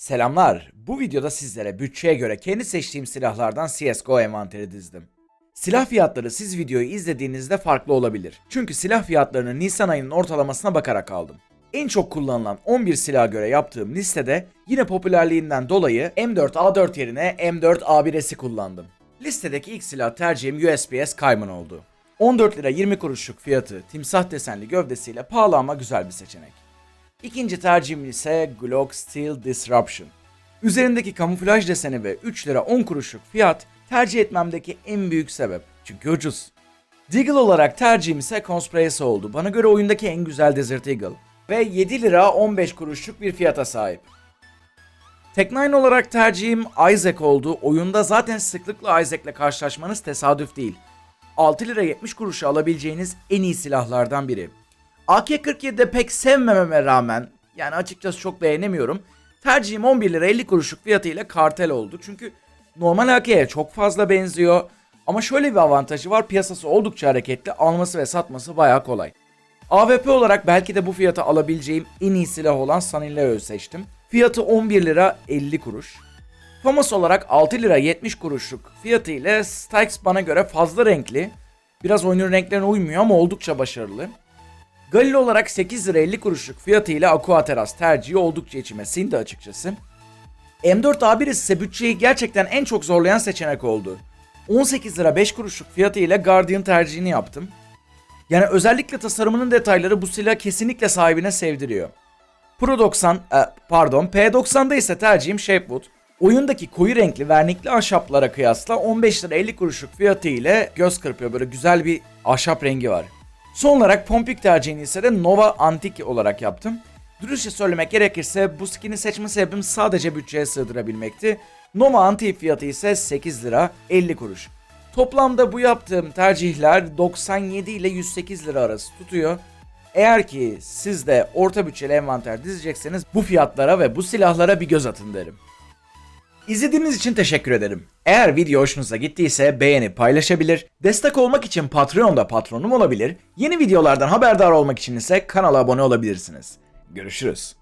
Selamlar. Bu videoda sizlere bütçeye göre kendi seçtiğim silahlardan CSGO envanteri dizdim. Silah fiyatları siz videoyu izlediğinizde farklı olabilir. Çünkü silah fiyatlarını Nisan ayının ortalamasına bakarak aldım. En çok kullanılan 11 silaha göre yaptığım listede yine popülerliğinden dolayı M4A4 yerine M4A1S'i kullandım. Listedeki ilk silah tercihim USPS Cayman oldu. 14 lira 20 kuruşluk fiyatı timsah desenli gövdesiyle pahalı ama güzel bir seçenek. İkinci tercihim ise Glock Steel Disruption. Üzerindeki kamuflaj deseni ve 3 lira 10 kuruşluk fiyat tercih etmemdeki en büyük sebep. Çünkü ucuz. Deagle olarak tercihim ise Conspiracy oldu. Bana göre oyundaki en güzel Desert Eagle. Ve 7 lira 15 kuruşluk bir fiyata sahip. Tek9 olarak tercihim Isaac oldu. Oyunda zaten sıklıkla Isaac'le karşılaşmanız tesadüf değil. 6 lira 70 kuruşa alabileceğiniz en iyi silahlardan biri. AK-47'de pek sevmememe rağmen yani açıkçası çok beğenemiyorum. Tercihim 11 lira 50 kuruşluk fiyatıyla kartel oldu. Çünkü normal AK'ye çok fazla benziyor. Ama şöyle bir avantajı var. Piyasası oldukça hareketli. Alması ve satması bayağı kolay. AWP olarak belki de bu fiyata alabileceğim en iyi silah olan Sanilleo'yu seçtim. Fiyatı 11 lira 50 kuruş. FAMAS olarak 6 lira 70 kuruşluk fiyatı ile Stykes bana göre fazla renkli. Biraz oyunun renklerine uymuyor ama oldukça başarılı. Galil olarak 8 lira 50 kuruşluk fiyatıyla Aquateras tercihi oldukça içime sindi açıkçası. M4A1 ise bütçeyi gerçekten en çok zorlayan seçenek oldu. 18 lira 5 kuruşluk fiyatıyla Guardian tercihini yaptım. Yani özellikle tasarımının detayları bu silah kesinlikle sahibine sevdiriyor. Pro 90, e, pardon P90'da ise tercihim Shapewood. Oyundaki koyu renkli vernikli ahşaplara kıyasla 15 lira 50 kuruşluk fiyatı ile göz kırpıyor. Böyle güzel bir ahşap rengi var. Son olarak Pompik tercihini ise de Nova Antik olarak yaptım. Dürüstçe söylemek gerekirse bu skin'i seçme sebebim sadece bütçeye sığdırabilmekti. Nova Antik fiyatı ise 8 lira 50 kuruş. Toplamda bu yaptığım tercihler 97 ile 108 lira arası tutuyor. Eğer ki siz de orta bütçeli envanter dizecekseniz bu fiyatlara ve bu silahlara bir göz atın derim. İzlediğiniz için teşekkür ederim. Eğer video hoşunuza gittiyse beğenip paylaşabilir, destek olmak için Patreon'da patronum olabilir, yeni videolardan haberdar olmak için ise kanala abone olabilirsiniz. Görüşürüz.